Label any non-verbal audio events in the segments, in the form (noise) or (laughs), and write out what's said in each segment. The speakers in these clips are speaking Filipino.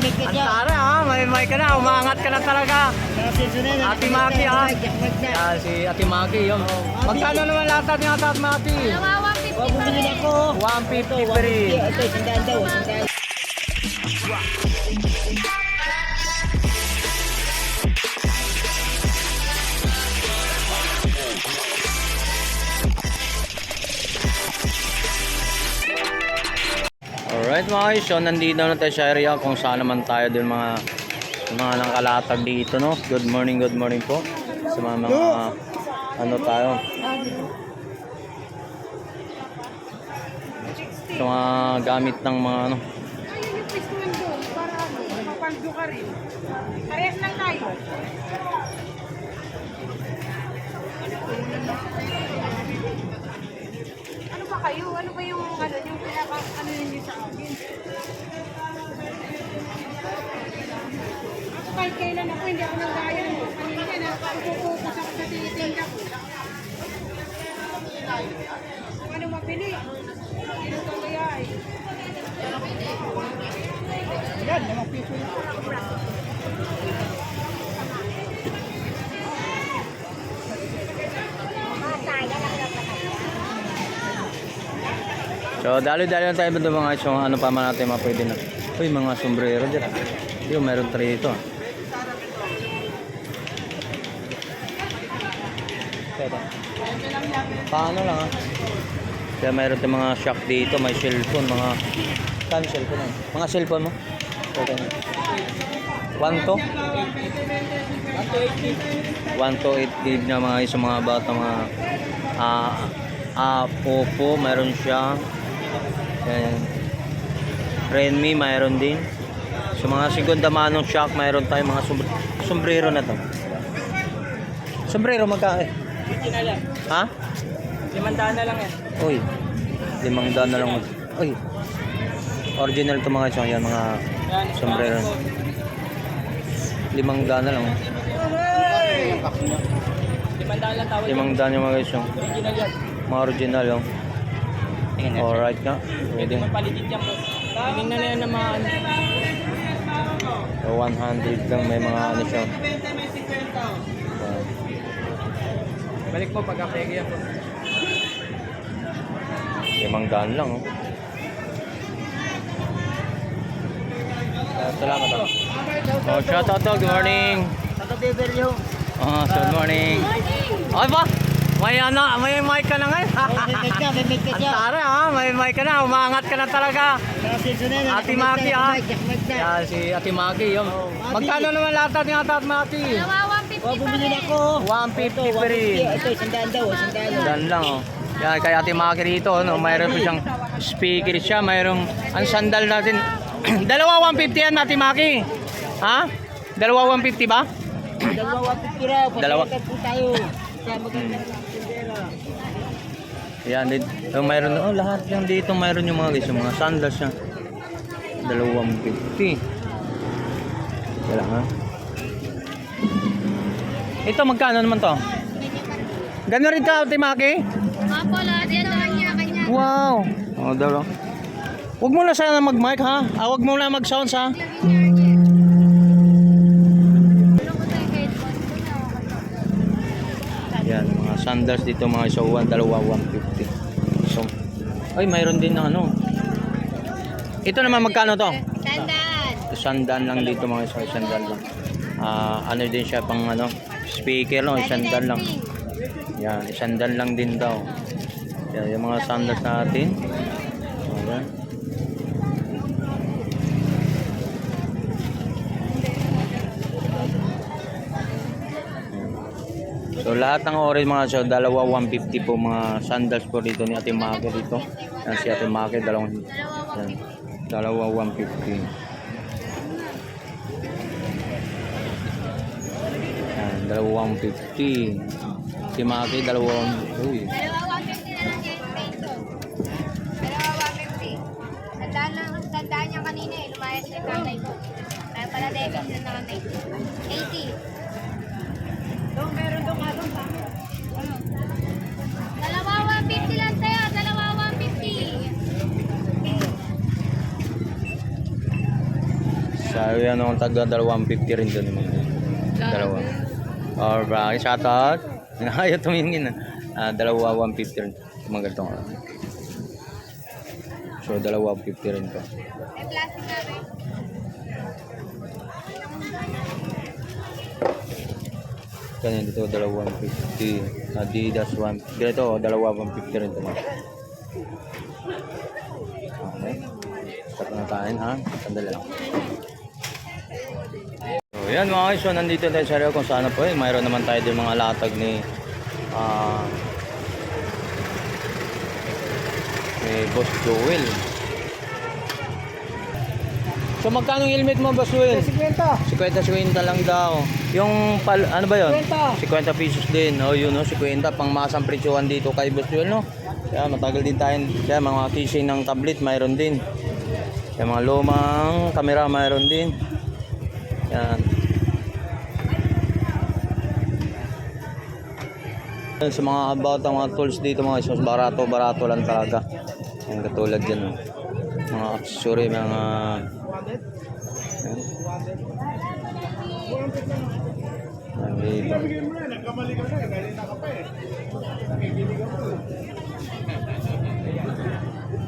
may Ang kanya. tara ha, may may ka na, umangat ka na talaga. Ate Maki ha. Yan. Yan, si Ate Maki yun. Magkano naman lahat ni Ate Maki? Dalawa, 150 Huwag bumili na ako. 150 pa rin. Ito, sandaan daw. Sandaan. Mga guys, so nandito na tayo sa area kung saan naman tayo din mga mga nakalatag dito no. Good morning, good morning po. Sa mga, mga ano tayo. Sa mga gamit ng mga ano. Para ka rin. Parehas lang tayo. Ano ba kayo? Ano ba yung ano, yung pinaka ano yun yung kahit kailan ako, hindi ako nang gaya mo. Kanina na, pupukas ako sa tinitinda ko. Kung ano mabili? Ano ka kaya eh? So dali-dali lang tayo dito mga. So, ano pa man natin mga pwede na. Uy, mga sombrero dyan. ah. Yung meron tayo ito. Ito. Paano lang ah. Kaya mayroon tayong mga shock dito, may cellphone, mga... Yung cellphone mo? Mga cellphone mo? Ito. 1 to? 1 to 8 gig na mga isa mga bata mga ah ah Oppo mayroon siya Ayan. Redmi mayroon din sa mga segunda manong shock mayroon tayong mga sombre- sombrero na to sombrero magka eh ha? Limandaan na lang yan. Uy, limang daan na lang. Uy, original to mga chong yan, mga sombrero. Limang daan na lang. Limandaan lang tawad. Limang daan yung mga chong. Original yan. Mga original yung. Alright ka. Pwede. Paligid yan po. Tingnan na yan ng mga ano. So, 100 lang may mga ano siya. Balik mo pag apege yan po. Limang daan lang. Oh. Ah, salamat ah. Oh, shout out to. Good morning. Taga Beverly. Oh, good morning. Ay ba? May ano, may mic ka na ngayon. May mic ka, may mic ka Ang tara ha, may mic ka na, umangat ka na talaga. Na. Ate Maki, ah. Mic na. Yan, si Ate Maki. Yung, magkano naman lahat ni Ate Maki? Dalawa, 150 Huwag pa bumili na ako. 150 pa rin. Ito, sandaan daw. Sandaan. Dan lang oh. Yan, kay Ate Maki rito, no, mayroon po siyang speaker siya, mayroong ang sandal natin. (clears throat) Dalawa 150 yan, Ate Maki. Ha? Dalawa 150 ba? Dalawa 150 raw. Dalawa. Po tayo. Yan, din. So, mayroon, oh, lahat yan dito, mayroon yung mga guys, yung mga sandals niya. Dalawang 50. Wala ha? Ito, magkano naman to? Gano'n rin ka, Timaki? Apo, lahat yan kanya, kanya. Wow! Oh, dalawa. Huwag mo na sana mag-mic ha? Ah, huwag mo na mag-sounds ha? Yan, mga sandals dito mga isauwan, dalawa 150. So, ay, mayroon din ng ano. Ito naman magkano to? Tandaan. Sandaan lang dito mga isa, sandal lang. Ah, ano din siya pang ano, speaker lang, sandal lang. Yan, sandal lang din daw. Yan, yung mga sandals natin. Ayan. So lahat ng orange mga so dalawa 150 po mga sandals po dito ni Ate Maki dito. Yan si Ate Maki dalawang yan, dalawa 150. Yan, dalawa 150. Si Maki dalawa uy. Dalawa 150 na lang kayo peso. Dalawa 150. Tandaan lang, tandaan niya kanina eh. Lumayas yung kanay ko. Kaya pala debit na na kami. 80. Doon, meron doon nga doon. Dalawa 150 lang tayo. Dalawa 150. Sabi ang taga 250 rin doon. mga Dalawa. Alright, shout out. Ayaw tumingin. Ah, dalawa 150 rin. Mga ganitong oras. So, dalawa 50 rin to. May plastic na rin. Dito, dalawa 150. Adidas 1. Ganito, dalawa 150 rin to. Okay. Start na tayo ha. Sandali lang. So, yan mga guys. So, nandito tayo sa area kung saan po eh. Mayroon naman tayo din mga latag ni ah ni Boss Joel. So, magkano yung helmet mo, Boss Joel? 50. 50-50 lang daw. Yung pal, ano ba yun? 50. 50 pesos din. O yun, no? 50. Pang masang presyohan dito kay Boss Joel, no? Kaya matagal din tayo. Kaya mga casing ng tablet, mayroon din. Kaya mga lumang kamera, mayroon din. Yan. Sa mga about mga tools dito mga isos, barato, barato lang talaga. Yan, katulad yan. no? Mga accessory, mga... Yan. Yan, dito.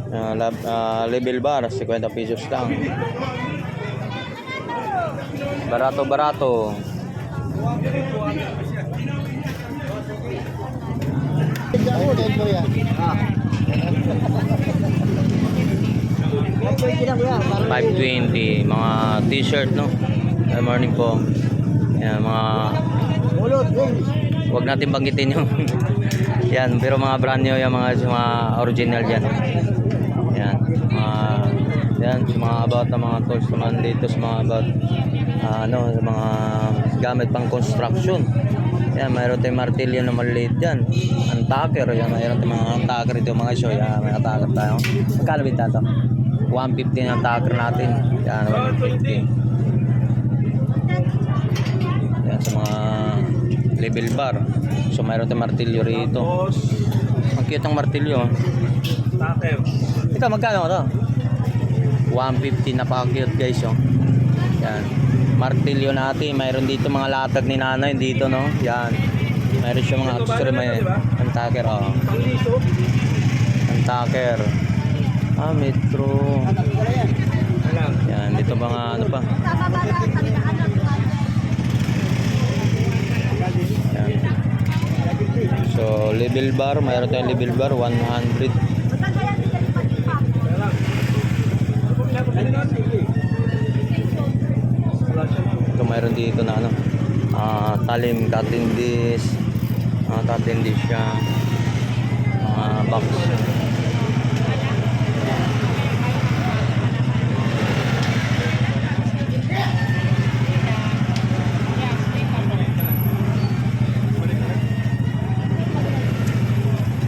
Ah, lab, ah, level bar, 50 pesos lang. Barato, 520, mga t-shirt, no? Good morning po. Yan, mga... Huwag natin banggitin yung... (laughs) yan, pero mga brand new yung mga, mga original dyan. Yan, mga... yan, sa mga about ng mga tools naman dito sa mga about... ah, ano, mga gamit pang construction. Yan, mayroon tayong martilyo na maliliit yan. Antaker, yan, mayroon tayong mga antaker dito mga show. Yan, may antaker tayo. Magkano binta to? 150 ang antaker natin. Yan, 150. Yan, sa mga level bar. So, mayroon tayong martilyo rito. Ang cute ang martilyo. Ito, magkano to? 150 napaka-cute guys, oh. Yan. Martilyo natin. Mayroon dito mga latag ni nanay dito, no? Yan. Mayroon siya mga accessory may antaker, oh. Antaker. Ah, metro. Yan, dito mga ano pa. Yan. So, level bar, mayroon tayong level bar, 100. Mayroon dito na ano, ah talim, cutting disc, ah cutting disc siya, mga box.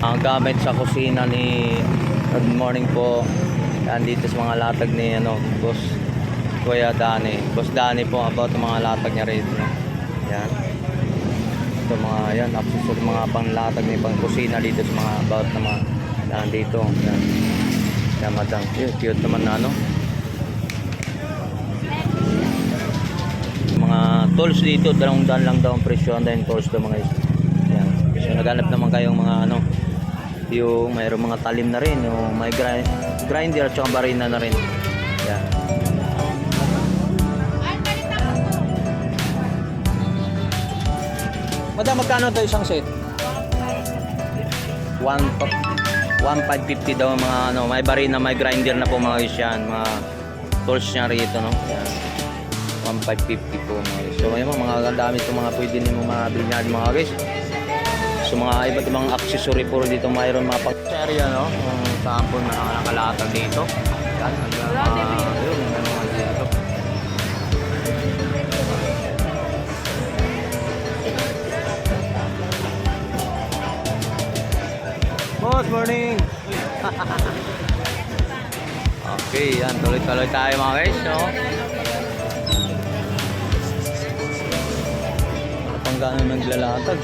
ang gamit sa kusina ni good morning po yan sa mga latag ni ano boss Kuya Dani boss Dani po about mga latag niya rito yan. Ito mga yan accessory mga panglatag ni pang kusina dito sa mga about na mga yan dito. Yan. Yan madam. Yun, cute naman na ano? Mga tools dito dalawang daan lang daw ang presyo ang dahil tools daw mga yan. So naghanap naman kayong mga ano yung mayroong mga talim na rin yung may grind, grinder at saka barina na rin Madam, magkano to isang set? 1 1,550 daw mga ano, may barina, may grinder na po mga guys yan, mga tools niya rito, no? Yan. 1,550 po mga guys. So, ayun mga mga dami itong mga pwede nyo mga bilhin mga guys. So mga iba't ibang accessory po dito mayroon mga pang area no, ang tapon na nakalatag dito. Yan, hanggang mga okay, yan, tuloy-tuloy tayo mga guys, no? Pang gano'n naglalatag.